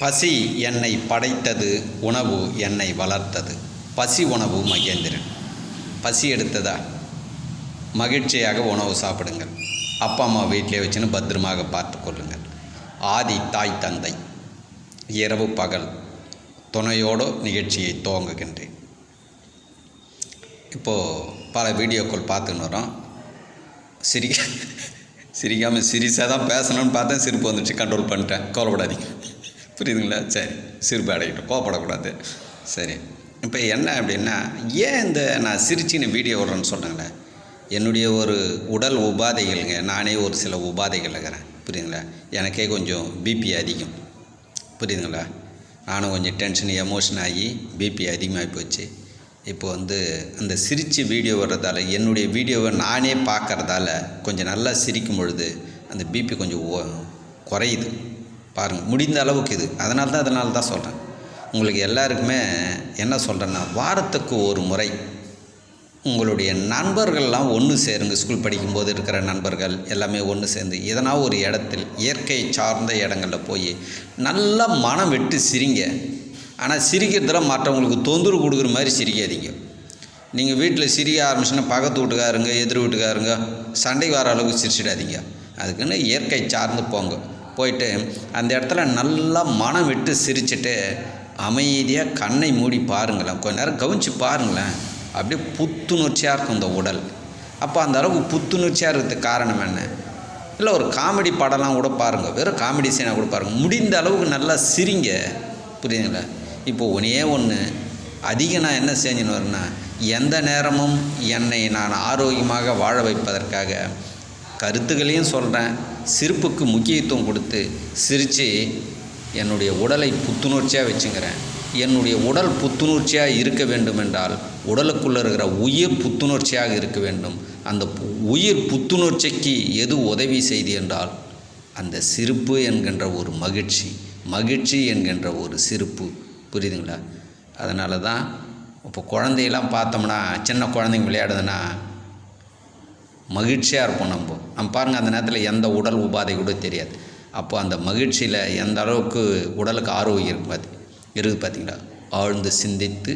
பசி என்னை படைத்தது உணவு என்னை வளர்த்தது. பசி உணவு மகேந்திரன். பசி எடுத்ததா? மகிழ்ச்சியாக உணவு சாப்பிடுங்கள். அப்பா அம்மா வீட்டிலே வச்சுன்னு பத்திரமாக பார்த்து கொள்ளுங்கள். ஆதி தாய் தந்தை இரவு பகல் துணையோடு நிகழ்ச்சியை துவங்குகின்றேன். இப்போது பல வீடியோக்கள் பார்த்துன்னு வரோம் சிரிக்க சிரிக்காமல் சிரிசாக தான் பேசணும்னு பார்த்தேன் சிரிப்பு வந்துடுச்சு கண்ட்ரோல் பண்ணிட்டேன். கவலைப்படாதீங்க. புரியுதுங்களா? சரி. சிரிப்பு அடைக்கட்டும் கோவப்படக்கூடாது. சரி. இப்போ என்ன அப்படின்னா ஏன் இந்த நான் சிரிச்சின்னு வீடியோ விடுறேன்னு சொன்னாங்களே என்னுடைய ஒரு உடல் உபாதைகள்ங்க. நானே ஒரு சில உபாதைகள் இருக்கிறேன். புரியுதுங்களா? எனக்கே கொஞ்சம் பிபி அதிகம். புரியுதுங்களா? நானும் கொஞ்சம் டென்ஷன் எமோஷன் ஆகி பிபி அதிகமாகி போச்சு. இப்போ வந்து அந்த சிரித்து வீடியோ வர்றதால என்னுடைய வீடியோவை நானே பார்க்குறதால கொஞ்சம் நல்லா சிரிக்கும் பொழுது அந்த பிபி கொஞ்சம் ஓ- குறையுது. பாருங்கள் முடிந்த அளவுக்கு இது. அதனால தான் அதனால தான் சொல்கிறேன் உங்களுக்கு எல்லாருக்குமே என்ன சொல்கிறேன்னா வாரத்துக்கு ஒரு முறை உங்களுடைய நண்பர்கள்லாம் ஒன்று சேருங்க. ஸ்கூல் படிக்கும்போது இருக்கிற நண்பர்கள் எல்லாமே ஒன்று சேர்ந்து எதனா ஒரு இடத்தில் இயற்கை சார்ந்த இடங்களில் போய் நல்லா மனம் விட்டு சிரிங்க. ஆனால் சிரிக்கிறதுல மற்றவங்களுக்கு தொந்தரவு கொடுக்குற மாதிரி சிரிக்காதீங்க. நீங்கள் வீட்டில் சிரிக்க ஆரம்பிச்சுன்னா பக்கத்து வீட்டுக்காருங்க எதிர் வீட்டுக்காருங்க சண்டை வர அளவுக்கு சிரிச்சிடாதீங்க. அதுக்குன்னு இயற்கை சார்ந்து போங்க. போயிட்டு அந்த இடத்துல நல்லா மனம் விட்டு சிரிச்சிட்டு அமைதியாக கண்ணை மூடி பாருங்களேன். கொஞ்ச நேரம் கவனித்து பாருங்களேன். அப்படியே புத்துணர்ச்சியாக இருக்கும் இந்த உடல். அப்போ அந்த அளவுக்கு புத்துணர்ச்சியாக இருக்கிறதுக்கு காரணம் என்ன? இல்லை ஒரு காமெடி படம்லாம் கூட பாருங்கள் வெறும் காமெடி சீனாக கூட பாருங்கள் முடிந்த அளவுக்கு நல்லா சிரிங்க. புரியுதுங்களா? இப்போது ஒன்றே ஒன்று அதிகம் நான் என்ன செஞ்சுன்னு வரேன்னா எந்த நேரமும் என்னை நான் ஆரோக்கியமாக வாழ வைப்பதற்காக கருத்துக்களையும் சொல்கிறேன் சிரிப்புக்கு முக்கியத்துவம் கொடுத்து சிரித்து என்னுடைய உடலை புத்துணர்ச்சியாக வச்சுக்கிறேன் என்னுடைய உடல் புத்துணர்ச்சியாக இருக்க வேண்டும் என்றால் உடலுக்குள்ளே இருக்கிற உயிர் புத்துணர்ச்சியாக இருக்க வேண்டும். அந்த பு- உயிர் புத்துணர்ச்சிக்கு எது உதவி செய்து என்றால் அந்த சிரிப்பு என்கின்ற ஒரு மகிழ்ச்சி மகிழ்ச்சி என்கின்ற ஒரு சிரிப்பு. புரியுதுங்களா? அதனால தான் இப்போ குழந்தையெல்லாம் பார்த்தோம்னா சின்ன குழந்தைங்க விளையாடுதுன்னா மகிழ்ச்சியாக இருப்போம் நம்ம. நம்ம பாருங்கள் அந்த நேரத்தில் எந்த உடல் உபாதை கூட தெரியாது. அப்போ அந்த மகிழ்ச்சியில் எந்த அளவுக்கு உடலுக்கு ஆரோக்கியம் இருக்கு பார்த்து இருக்குது பார்த்தீங்களா ஆழ்ந்து சிந்தித்து